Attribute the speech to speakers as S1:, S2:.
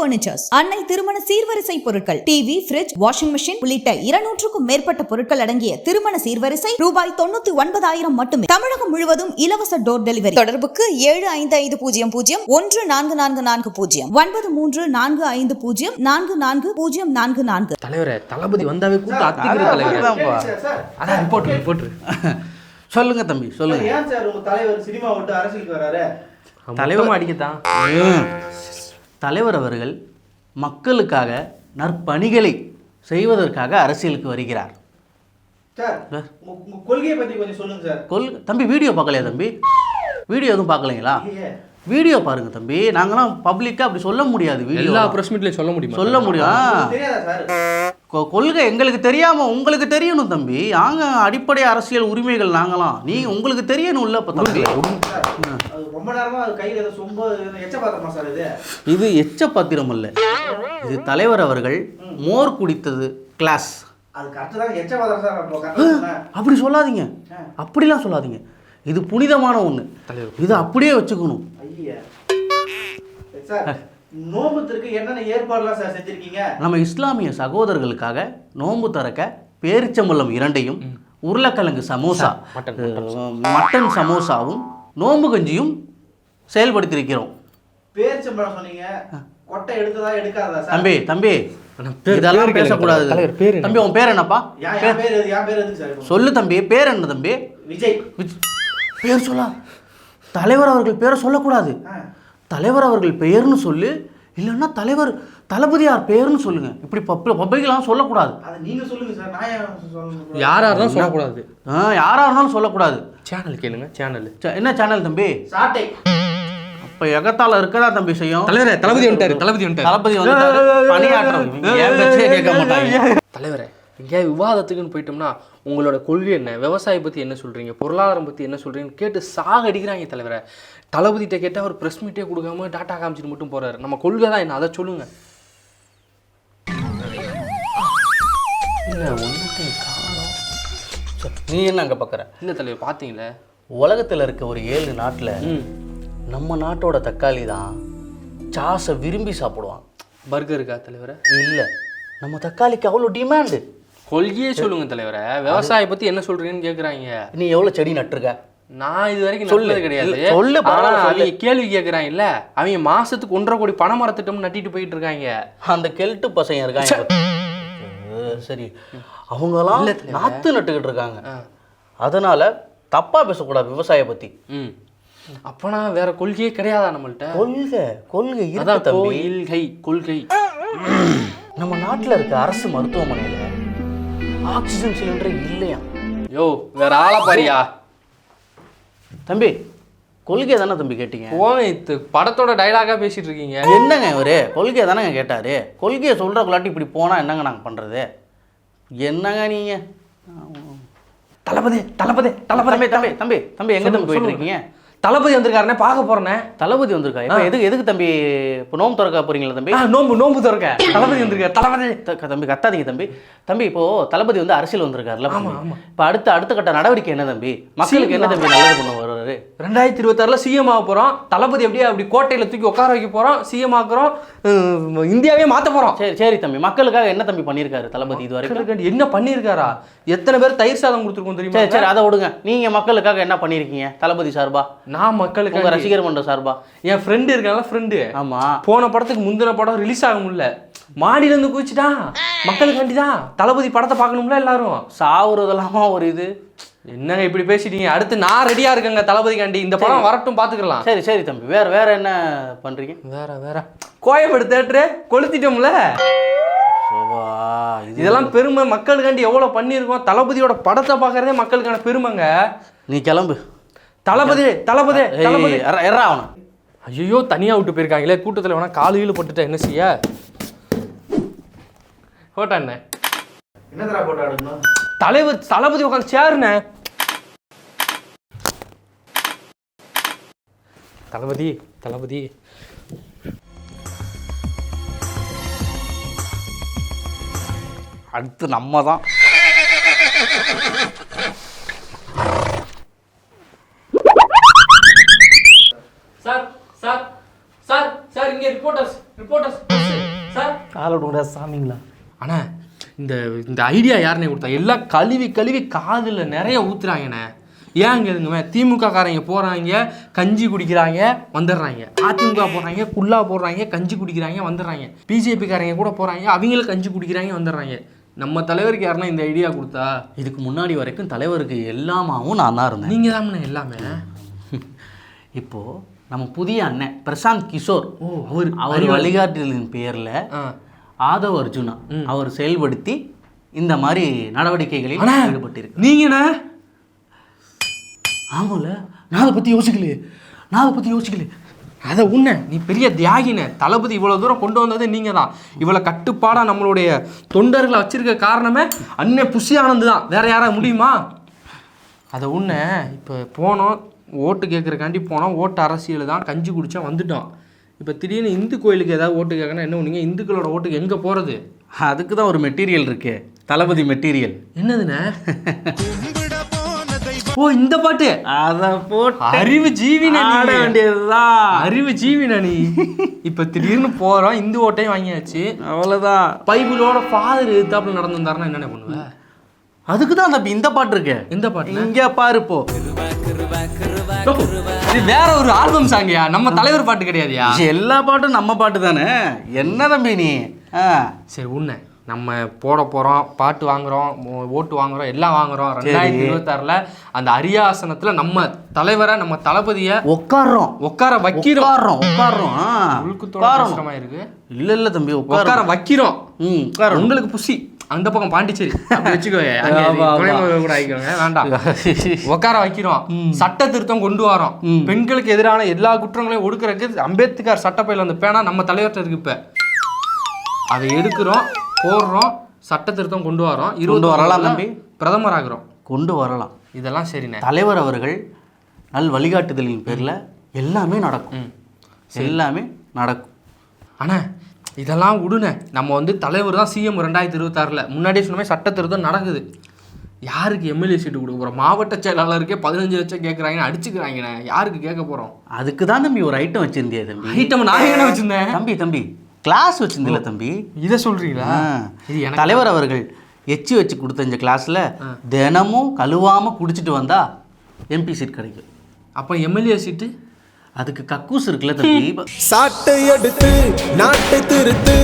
S1: Furnitures அன்னை திருமண சீர்வரிசை பொருட்கள் டிவி ஃபிரிட்ஜ் வாஷிங் மிஷின் உள்ளிட்ட இருநூற்றுக்கும் மேற்பட்ட பொருட்கள் அடங்கிய திருமண சீர்வரிசை ரூபாய் தொண்ணூத்தி ஒன்பதாயிரம் மட்டுமே. தமிழகம் முழுவதும் இலவச டோர் டெலிவரி தொடர்புக்கு ஏழு ஐந்து ஐந்து பூஜ்ஜியம் பூஜ்ஜியம் ஒன்று நான்கு நான்கு நான்கு பூஜ்ஜியம் ஒன்பது மூன்று நான்கு ஐந்து பூஜ்ஜியம் நான்கு நான்கு பூஜ்ஜியம் நான்கு நான்கு.
S2: தலைவரே தளபதி வந்தாவே. அதான் ரிப்போர்ட் ரிப்போர்ட்
S3: சொல்லுங்க தம்பி சொல்லுங்க.
S4: ஏன் சார் உங்க தலைவர் சினிமா விட்டு அரசியலுக்கு வராரு?
S2: தலைவமா அடிக்கத்தான்.
S3: தலைவர் அவர்கள் மக்களுக்காக நற்பணிகளை செய்வதற்காக அரசியலுக்கு வருகிறார்.
S4: சார் உங்க உங்க கொள்கையை பத்தி கொஞ்சம் சொல்லுங்க சார்.
S3: கொல் தம்பி வீடியோ பார்க்கலையா தம்பி? வீடியோ எதுவும் பார்க்கலைங்களா. வீடியோ பாருங்க தம்பி. நாங்களாம் பப்ளிக்காக அப்படி சொல்ல முடியாது வீடியோ.
S2: எல்லா பிரஸ் மீட்லயும் சொல்ல முடியுமா?
S3: சொல்ல முடியும். கொள்கை எங்களுக்கு தெரியாம உங்களுக்கு தெரியணும் தம்பி. நாங்க அடிப்படை அரசியல் உரிமைகள் நாங்களாம். நீ உங்களுக்கு தெரியணும்ல இப்ப தம்பி.
S4: ரொம்ப நேரமா அது கையில ஏதோ சொம்ப எச்ச பாத்திரமா சார் இது?
S3: இது எச்ச பத்திரம் அல்ல. இது தலைவர் அவர்கள் மோர் குடித்தது கிளாஸ். அப்படி சொல்லாதீங்க. அப்படிலாம் சொல்லாதீங்க. இது புனிதமான ஒண்ணு. இது அப்படியே வச்சுக்கணும்.
S4: ஐயா. சார் நோம்புத்திற்கு என்னென்ன ஏற்பாடுலாம் சார் செஞ்சிருக்கீங்க?
S3: நம்ம இஸ்லாமிய சகோதரர்களுக்காக நோன்பு திறக்க பேரிச்சம்பழம் இரண்டையும் உருளைக்கிழங்கு சமோசா மட்டன் சமோசாவும் நோன்பு கஞ்சியும் செயல்படுத்தியிருக்கிறோம்.
S4: பேரிச்சம்பழம் சொன்னீங்க. கொட்டை எடுத்ததா எடுக்காததா சார்?
S3: தம்பி தம்பி இதெல்லாம் பேசக்கூடாது? தம்பி உன் பேர் என்னப்பா? சொல்லு தம்பி பேர் என்ன தம்பி?
S4: விஜய்.
S3: விஜ்- பேர் சொல்லா. தலைவர் அவர்கள் பேரை சொல்லக்கூடாது. தலைவர் அவர்கள் பெயர்னு சொல்லு இல்லைன்னா தலைவர் தளபதியார் பெயர்னு சொல்லுங்க. இப்படி பப்ப பப்பைகளாம் சொல்லக்கூடாது.
S4: அதை நீங்க சொல்லுங்க சார் நான் ஏன் சொல்லணும்
S2: யாரா இருந்தாலும் சொல்லக்கூடாது.
S3: ஆ, யாரா இருந்தாலும் சொல்லக்கூடாது.
S2: சேனல் கேளுங்க சேனல்
S3: ச- என்ன சேனல் தம்பி?
S4: சாட்டை
S3: அப்ப எகத்தால இருக்கதா தம்பி செய்யும்
S2: தலைவரே தளபதி வந்துட்டாரு தளபதி வந்துட்டாரு.
S3: தளபதி வந்து பணியாற்றம்
S2: தலைவரே எங்கேயாவது விவாதத்துக்குன்னு போயிட்டோம்னா உங்களோட கொள்கை என்ன? விவசாயம் பற்றி என்ன சொல்கிறீங்க பொருளாதாரம் பற்றி என்ன சொல்கிறீங்கன்னு கேட்டு சாக அடிக்கிறாங்க தலைவரை. தளபதிகிட்ட கேட்டால் அவர் ப்ரெஸ் மீட்டே கொடுக்காம டாட்டா காமிச்சிட்டு மட்டும் போறாரு. நம்ம கொள்கை தான் என்ன? அதை சொல்லுங்க. என்ன ஒன்றுத்தையும் காணோம்.
S3: நீ என்ன அங்க பார்க்குற
S2: இல்லை தலைவர் பார்த்தீங்களே
S3: உலகத்துல இருக்க ஒரு ஏழு நாட்டுல நம்ம நாட்டோட தக்காளி தான் சாஸை விரும்பி சாப்பிடுவான்.
S2: பர்கர் இருக்கா தலைவரை?
S3: இல்ல நம்ம தக்காளிக்கு அவ்வளோ டிமாண்டு
S2: கொள்கையே சொல்லுங்க தலைவரை. விவசாயம் பற்றி என்ன சொல்கிறீங்கன்னு கேட்குறாங்க
S3: நீ எவ்வளோ செடி நட்டுருக்க?
S2: நான் இது வரைக்கும்
S3: சொல்லு.
S2: நட்டது கிடையாது.
S3: சொல்லு,
S2: ஆனா. அவங்க கேள்வி கேட்குறாங்க இல்ல அவங்க மாசத்துக்கு ஒன்றரை கோடி பண மரத்திட்டம் நட்டிட்டு போயிட்டு இருக்காங்க.
S3: அந்த கெல்ட்டு பசங்க இருக்காங்க? சரி. அவங்கலாம் நாத்து நட்டுக்கிட்டு இருக்காங்க. அதனால தப்பா பேசக்கூடாது விவசாய பத்தி.
S2: ம். அப்பனா வேற கொள்கையே கிடையாதா நம்மள்ட்ட?
S3: கொள்கை கொள்கை இருக்கு
S2: கொள்கை கொள்கை.
S3: நம்ம நாட்டுல இருக்க அரசு மருத்துவமனையில ஆக்சிஜன் சிலிண்டர் இல்லையா?
S2: யோ வேற ஆளா பாரியா?
S3: தம்பி கொள்கை தானே தம்பி கேட்டீங்க?
S2: இது படத்தோட டைலாகா பேசிட்டு இருக்கீங்க.
S3: என்னங்க இவரு? கொள்கையை தானேங்க கேட்டாரு. கொள்கையை சொல்றக்குள்ளாட்டி இப்படி போனா என்னங்க நாங்க பண்றது? என்னங்க நீங்க?
S2: தளபதி தளபதி
S3: தம்பி தம்பி தம்பி தம்பி எங்க தம்பி போயிட்டு இருக்கீங்க?
S2: தளபதி வந்திருக்காருனே பார்க்க போறேனே.
S3: தளபதி வந்திருக்கா? இப்போ எதுக்கு எதுக்கு தம்பி இப்போ நோம்பு திறக்க போறீங்களா தம்பி?
S2: நோம்பு நோம்பு திறக்க. தளபதி வந்திருக்காரு தளபதி.
S3: தம்பி கத்தாதீங்க தம்பி. தம்பி இப்போ தளபதி வந்து அரசியல் வந்திருக்காருல்ல இப்போ அடுத்த அடுத்த கட்ட நடவடிக்கை என்ன தம்பி? மக்களுக்கு என்ன தம்பி நல்லது பண்ண வருவாரு
S2: ரெண்டாயிரத்தி இருபத்தாறுல சிஎம் ஆக போறோம். தளபதி அப்படியே அப்படி கோட்டையில தூக்கி உட்கார வைக்க போறோம். சிஎம் ஆக்குறோம். இந்தியாவே மாத்த போறோம்.
S3: சரி சரி தம்பி. மக்களுக்காக என்ன தம்பி பண்ணியிருக்காரு தளபதி இது வரைக்கும்
S2: மக்களுக்கு என்ன பண்ணியிருக்காரா? எத்தனை பேர் தயிர் சாதம் கொடுத்துருக்கோம் தெரியுமா?
S3: சரி சரி அதை விடுங்க. நீங்க மக்களுக்காக என்ன பண்ணியிருக்கீங்க தளபதி சார்பா?
S2: நான் மக்களுக்கு
S3: ரசிகர் மன்ற சார்பா?
S2: என் ஃப்ரெண்டு இருக்காங்க ஃப்ரெண்டு
S3: ஆமா.
S2: போன படத்துக்கு முந்தின படம் ரிலீஸ் ஆக முடியல. மாடியில இருந்து குதிச்சுட்டான் மக்களுக்காண்டி தான். தளபதி படத்தை பார்க்கணும்ல எல்லாரும்.
S3: சாவுறதெல்லாமா ஒரு இது?
S2: என்னங்க இப்படி பேசிட்டீங்க? அடுத்து நான் ரெடியா இருக்கேங்க தளபதிக்காண்டி இந்த படம் வரட்டும் பாத்துக்கலாம்.
S3: சரி சரி தம்பி. வேற வேற என்ன பண்றீங்க?
S2: வேற வேற. கோயம்பேடு தேட்டரு கொளுத்திட்டோம்ல. இதெல்லாம் பெருமை. மக்களுக்காண்டி எவ்வளவு பண்ணியிருக்கோம். தளபதியோட படத்தை பார்க்கறதே மக்களுக்கான பெருமைங்க.
S3: நீ கிளம்பு.
S2: தளபதி தளபதி தளபதி.
S3: எறா- எறா அவனை.
S2: ஐயோ தனியா விட்டு போயிருக்காங்களே. கூட்டத்துல வேணா காலு கீழு போட்டுட்டா என்ன செய்ய? போட்டா என்ன?
S4: என்னத்தரா போட்டோ எடுக்கணும்?
S2: தலைவர் தளபதி உட்காந்து சேருண்ணே தளபதி தளபதி.
S3: அடுத்து நம்ம தான்
S2: சார் சார் சார் சார் இங்க ரிப்போர்ட்டர்ஸ் ரிப்போர்ட்டர்ஸ்
S3: காலை விடுங்கடா சாமிங்களா?
S2: அண்ணா இந்த இந்த ஐடியா யாருனே கொடுத்தா எல்லாம் கழுவி கழுவி காதில் நிறைய ஊத்துறாங்கண்ணே. ஏன் கேளுங்கமே திமுக காரங்க போகிறாங்க கஞ்சி குடிக்கிறாங்க வந்துடுறாங்க. அதிமுக போடுறாங்க குல்லா போடுறாங்க கஞ்சி குடிக்கிறாங்க வந்துடுறாங்க. பிஜேபி காரங்க கூட போகிறாங்க அவங்களும் கஞ்சி குடிக்கிறாங்க வந்துடுறாங்க. நம்ம தலைவருக்கு யாருன்னா இந்த ஐடியா கொடுத்தா?
S3: இதுக்கு முன்னாடி வரைக்கும் தலைவருக்கு எல்லாமாவும் நான் தான் இருந்தேன்.
S2: நீங்கள் தான் எல்லாமே.
S3: இப்போ நம்ம புதிய அண்ணன் பிரசாந்த் கிஷோர்
S2: ஓ அவர்
S3: அவர் வழிகாட்டுதலின் பேர்ல
S2: ஆ.
S3: ஆதவ் அர்ஜுனா அவர் செயல்படுத்தி இந்த மாதிரி நடவடிக்கைகளில் ஈடுபட்டிருக்கு
S2: நீங்கண்ணே?
S3: ஆமாம்ல நான் அதை பற்றி யோசிக்கலையே. நான் அதை பற்றி யோசிக்கலையே.
S2: அதை உன்ன நீ பெரிய தியாகின. தளபதி இவ்வளோ தூரம் கொண்டு வந்ததே நீங்கள் தான் இவ்வளோ கட்டுப்பாடாக நம்மளுடைய தொண்டர்களை வச்சிருக்க காரணமே அண்ணன் புஷி ஆனந்த் தான். வேற யாரா முடியுமா? அதை உன்ன இப்போ போனோம். ஓட்டு கேட்குறக்காண்டி போனோம். ஓட்டு அரசியல் தான் கஞ்சி குடிச்சா வந்துட்டோம் இப்போ திடீர்னு இந்து கோயிலுக்கு ஏதாவது ஓட்டு கேட்கணும் என்ன பண்ணுவீங்க? இந்துக்களோட ஓட்டுக்கு எங்கே போகிறது
S3: அதுக்கு தான் ஒரு மெட்டீரியல் இருக்கே. தளபதி மெட்டீரியல்.
S2: என்னதுண்ணே? ஓ இந்த பாட்டு.
S3: அதை போட்டு
S2: அறிவு ஜீவின
S3: ஆட. வேண்டியதுதான்.
S2: அறிவு ஜீவின நீ. இப்போ திடீர்னு போகிறோம் இந்து ஓட்டையும் வாங்கியாச்சு.
S3: அவ்வளோதான்
S2: பைபிளோட ஃபாதர் எதிர்த்தாப்புல நடந்திருந்தாருன்னா என்னென்ன பண்ணுவேன்
S3: அதுக்கு தான் தம்பி இந்த பாட்டு இருக்கு.
S2: எந்த பாட்டு
S3: இங்க பாரு இப்போ
S2: இது வேற ஒரு ஆல்பம் சாங்கயா நம்ம தலைவர் பாட்டு கிடையாதுயா?
S3: எல்லா பாட்டும் நம்ம பாட்டு தானே? என்ன தம்பி நீ?
S2: சரி உன்ன நம்ம போட போறோம் பாட்டு வாங்குறோம் ஓட்டு வாங்குறோம் எல்லாம் வாங்குறோம். ரெண்டாயிரத்தி இருபத்தாறுல அந்த அரியாசனத்துல நம்ம தலைவரை நம்ம தளபதிய
S3: உட்கார்றோம்
S2: உட்கார வைக்கிறோம்.
S3: உட்கார்றோம் உட்கார்றோம் ஆ.
S2: உள்குத்தோட
S3: உட்காரணும்
S2: கஷ்டமா இருக்கு
S3: இல்ல இல்ல தம்பி உட்கார
S2: உட்கார வைக்கிறோம்.
S3: ம் உட்காரணும்
S2: உங்களுக்கு புசி. அந்த பக்கம் பாண்டிச்சேரி. அப்படி வச்சுக்கோ அங்க
S3: ஆமா, ஆமா.
S2: துணைமுகம் கூட ஆகிக்கோங்க. வேண்டாம். உட்கார வைக்கிறோம். சட்ட திருத்தம் கொண்டு வரோம். பெண்களுக்கு எதிரான எல்லா குற்றங்களையும் ஒடுக்குறதுக்கு அம்பேத்கர் சட்டப்பையில அந்த பேனா நம்ம தலைவர்கிட்ட இருக்கு இப்ப. அதை எடுக்கிறோம் போடுறோம் சட்ட திருத்தம் கொண்டு வரோம். இருபது
S3: வரலாம் தம்பி.
S2: பிரதமர் ஆகிறோம்
S3: கொண்டு வரலாம்.
S2: இதெல்லாம் சரிண்ணே.
S3: தலைவர் அவர்கள் நல் வழிகாட்டுதலின் பேர்ல எல்லாமே நடக்கும். எல்லாமே நடக்கும்.
S2: அண்ணா இதெல்லாம் விடுனே நம்ம வந்து தலைவர் தான் சிஎம் ரெண்டாயிரத்தி இருபத்தாறில். முன்னாடியே சொன்ன மாதிரி சட்ட திருத்தம் நடக்குது. யாருக்கு எம்எல்ஏ சீட்டு கொடுக்க போகிறோம் மாவட்ட செயலாளருக்கே பதினஞ்சு லட்சம் கேட்குறாங்கன்னு அடிச்சுக்கிறாங்கண்ணே. யாருக்கு கேட்க போகிறோம்
S3: அதுக்கு தான் தம்பி ஒரு ஐட்டம் வச்சிருந்தியா தம்பி.
S2: ஐட்டம் நான் என்ன வச்சிருந்தேன்?
S3: தம்பி தம்பி கிளாஸ் வச்சிருந்தில தம்பி?
S2: இதை சொல்றீங்களா?
S3: ஆ.
S2: இது எனக்கு
S3: தலைவர் அவர்கள் எச்சி வச்சு கொடுத்த இந்த கிளாஸ்ல தினமும் கழுவாம குடிச்சிட்டு வந்தா எம்பி சீட் கிடைக்கும்.
S2: அப்போ எம்எல்ஏ சீட்டு?
S3: அதுக்கு கக்கூஸ் இருக்குல்ல தம்பி.
S5: சாட்டை எடுத்து நாட்டை திருத்து.